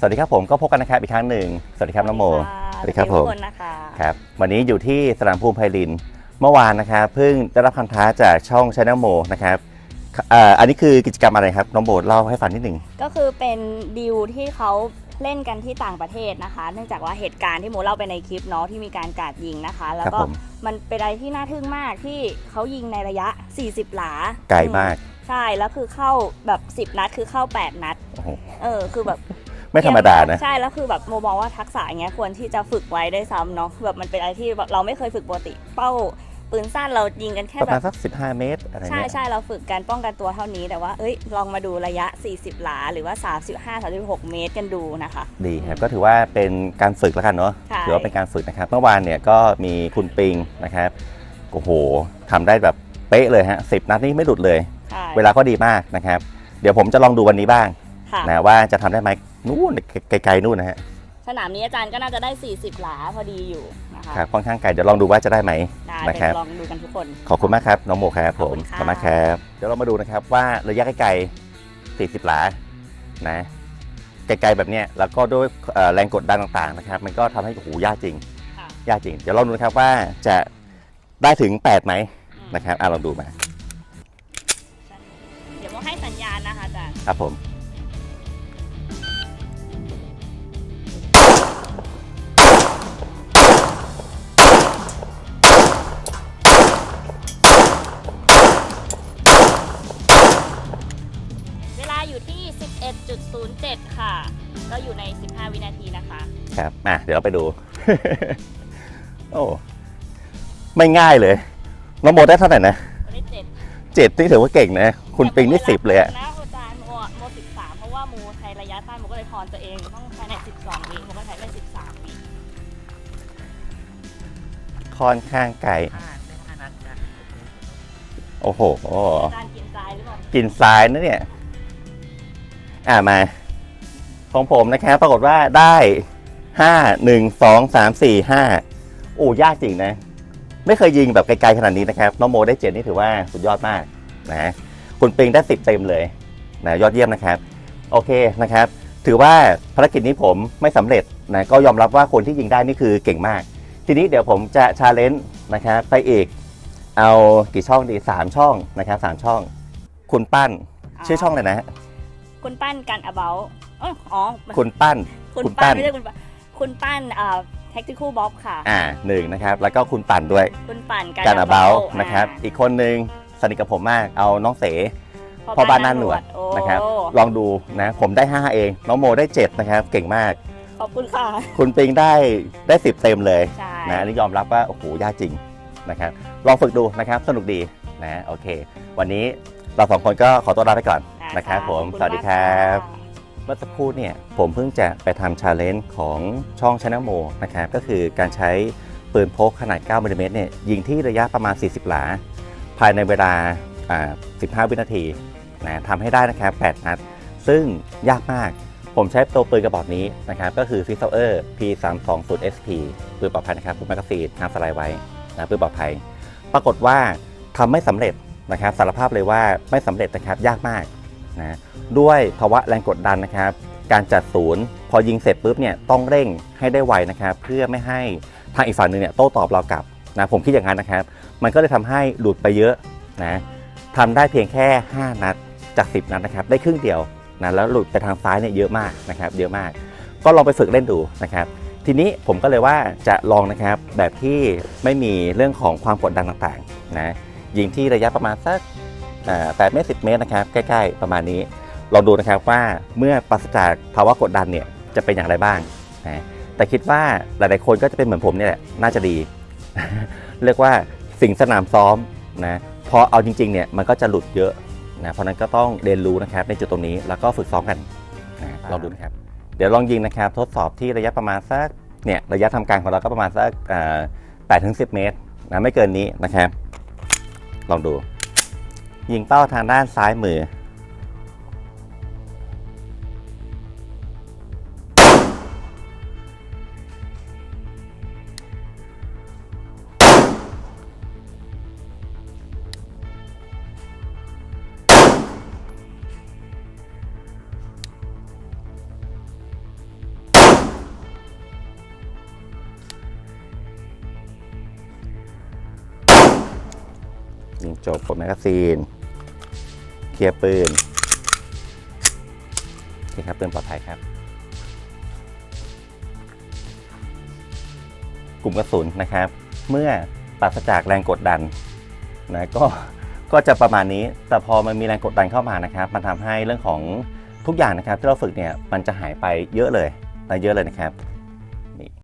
สวัสดีครับผมก็พบกันนะครับอีกครั้งหนึ่งสวัสดีครับน้องโมสวัสดีค่ะผมทุกคนนะคะครับวันนี้อยู่ที่สนามภูมิไพลิน เมื่อวานนะครับเพิ่งได้รับคำท้าจากช่องช n น l โมนะครับเอ่ออันนี้คือกิจกรรมอะไรครับน้องโบเล่าให้ฟังนิดหนึ่งก็คือเป็นดิวที่เขาเล่นกันที่ต่างประเทศนะคะ เนื่องจากว่าเหตุการณ์ที่โมเล่าไปในคลิปเนาะที่มีการกราดยิงนะคะ แล้วครับก็ผมมันเป็นอะไรที่น่าทึ่งมากที่เขายิงในระยะ 40 หลาไกลมาก ใช่แล้วคือเข้าแบบ 10 นัดคือเข้า 8 นัดโอ้โหเออคือแบบ ไม่ธรรมดานะ ใช่แล้วคือแบบโมมองว่าทักษะอย่างเงี้ยควรที่จะฝึกไว้ได้วยซ้ำเนาะแบบมันเป็นอะไรที่แบบเราไม่เคยฝึกปกติเป้าปืนสั้นเรายิงกันแค่ประแบมาณบสัก 15 เมตรอะไรใช่เงี้ย ใช่เราฝึกการป้องกันตัวเท่านี้แต่ว่าเอ้ยลองมาดูระยะ 40 หลาหรือว่า 35 36 เมตรกันดูนะคะ ดีครับก็ถือว่าเป็นการฝึกแล้วกันเนาะใช่ ถือว่าเป็นการฝึกนะครับ เมื่อวานเนี่ยก็มีคุณปิงนะครับโอ้โหทำได้แบบเป๊ะเลยฮะสิบนัดนี่ไม่หลุดเลย ใช่เวลาก็ดีมากนะครับ เดี๋ยวผมจะลองดูวันนี้บ้างค่ะ นะว่าจะทำได้ไหม นู่นไกลๆนู่นนะฮะสนามนี้อาจารย์ก็น่าจะได้ 40 หลาพอดีอยู่นะคะครับค่อนข้างไกลเดี๋ยวลองดูว่าจะได้ไหมได้นะไปครับลองดูกันทุกคน ขอบคุณมากครับน้องโมครับผมขอบคุณค่ะมากครับเดี๋ยวเรามาดูนะครับว่าระยะไกลๆ40 หลานะไกลๆแบบเนี้ยแล้วก็ด้วยเอ่อแรงกดดันต่างๆนะครับมันก็ทำให้โอ้โหยากจริงค่ะยากจริง เดี๋ยวลองดูนะครับว่าจะได้ถึง 8 ไหมอืมนะครับอะลองดูมา เดี๋ยวโมให้สัญญาณนะคะอาจารย์ครับผม 11.07 ค่ะ ก็อยู่ใน 15 วินาทีนะคะ ครับอะเดี๋ยวเราไปดู โอ้ไม่ง่ายเลยน้องโมได้เท่าไหร่นะตัวนี้เจ็ดเจ็ดนี่ถือว่าเก่งนะ คุณปิงนี่สิบเลยอะนะอาจารย์โมอะโม13เพราะว่าโมใช้ระยะสั้นโมก็เลยทอนตัวเองต้องภายใน12วิโมก็ใช้ได้13วิค่อนข้างไกลโอ้โหอาจารย์กินทรายหรือเปล่ากินทรายนะเนี่ย อ่ามาของผมนะครับปรากฏว่าได้ห้าหนึ่งสองสามสี่ห้าโอ้ยากจริงนะ ไม่เคยยิงแบบไกลๆขนาดนี้นะครับน้องโมได้เจ็ดนี่ถือว่าสุดยอดมากนะคุณปิงได้สิบเต็มเลยนะยอดเยี่ยมนะครับ โอเคนะครับ ถือว่าภารกิจนี้ผมไม่สำเร็จนะก็ยอมรับว่าคนที่ยิงได้นี่คือเก่งมาก ทีนี้เดี๋ยวผมจะชาเลนจ์นะครับไปอีก เอากี่ช่องดีสามช่องนะครับสามช่อง คุณปั้นชื่อช่องเลยนะฮะ คุณปั้นกันอ about เอยอ๋อคุณปั้นคุณคุณปั้ปั้นนไม่ใช่คุณปั้นคุณปั้นอ่า tactical bob ค่ะ อ่าหนึ่งนะครับ แล้วก็คุณปั่นด้วย คุณปั่นกันการอาเบา about นะครับอ่าอีกคนนึงสนิทกับผมมาก เอาน้องเสพ่อบ้านหน้าหนวดโอ้นะครับ ลองดูนะ ผมได้ 5 เอง น้องโมได้ 7 นะครับ เก่งมาก ขอบคุณค่ะ คุณปิงได้ได้ 10 เต็มเลยใช่นะอันนี้ยอมรับว่า โอ้โห ยากจริงนะครับ ลองฝึกดูนะครับ สนุกดีนะ โอเค วันนี้เราสองคนก็ขอตัวลาไปก่อน นะครับผมขอณสวัสดีครับมากะเมื่อสักครู่เนี่ยผมเพิ่งจะไปทำชาเลนจ์ของช่องช n น l โมนะครับ ก็คือการใช้ปืนพกขนาด 9มิลลิเมตรเนี่ยยิงที่ระยะประมาณ 40 หลา ภายในเวลาอ่า15 วินาทีนะทำให้ได้นะครับ 8 นัด ซึ่งยากมาก ผมใช้ตัวปืนกระบอกนี้นะครับ ก็คือ f i x e r P320 SP ปืนปลอดภัยนะครับปืนแมกกาซีนห้ามสไลด์ไว้นะปืนปลอดภัย ปรากฏว่าทำไม่สำเร็จนะครับสารภาพเลยว่าไม่สำเร็จนะครับยากมาก นะด้วยภาวะแรงกดดันนะครับ การจัดศูนย์ พอยิงเสร็จปุ๊บเนี่ยต้องเร่งให้ได้ไวนะครับ เพื่อไม่ให้ทางอีกฝั่งหนึ่งเนี่ยโต้ตอบเรากลับนะผมคิดอย่างนั้นนะครับ มันก็เลยทำให้หลุดไปเยอะนะทำได้เพียงแค่ 5 นัดจาก 10 นัดนะครับ ได้ครึ่งเดียวนะแล้วหลุดไปทางซ้ายเนี่ยเยอะมากนะครับเยอะมาก ก็ลองไปฝึกเล่นดูนะครับ ทีนี้ผมก็เลยว่าจะลองนะครับแบบที่ไม่มีเรื่องของความกดดันต่างๆนะยิงที่ระยะประมาณสัก แปดเมตรสิเมตรนะครับใกล้ ๆ ประมาณนี้ลองดูนะครับว่าเมื่อปราศจากภาวะกดดันเนี่ยจะเป็นอย่างไรบ้างนะแต่คิดว่าหลายๆคนก็จะเป็นเหมือนผมเนี่ยแหละน่าจะดี เรียกว่าสิ่งสนามซ้อมนะพอเอาจริงๆเนี่ยมันก็จะหลุดเยอะนะเพราะฉะนั้นก็ต้องเรียนรู้นะครับในจุดตรงนี้แล้วก็ฝึกซ้อมกันนะลองดูนะครับ เดี๋ยวลองยิงนะครับทดสอบที่ระยะประมาณสักเนี่ยระยะทำการของเราก็ประมาณสักแปดถึงสิเมตรนะไม่เกินนี้นะครับ ลองดู ยิงเป้าทางด้านซ้ายมือ ยิงจบกดแมกกาซีน เคลียร์ปืนโอเคครับปืนปลอดภัยครับ กลุ่มกระสุนนะครับ เมื่อปราศจากแรงกดดันนะก็ก็จะประมาณนี้ แต่พอมันมีแรงกดดันเข้ามานะครับ มันทำให้เรื่องของทุกอย่างนะครับที่เราฝึกเนี่ยมันจะหายไปเยอะเลยนะเยอะเลยนะครับ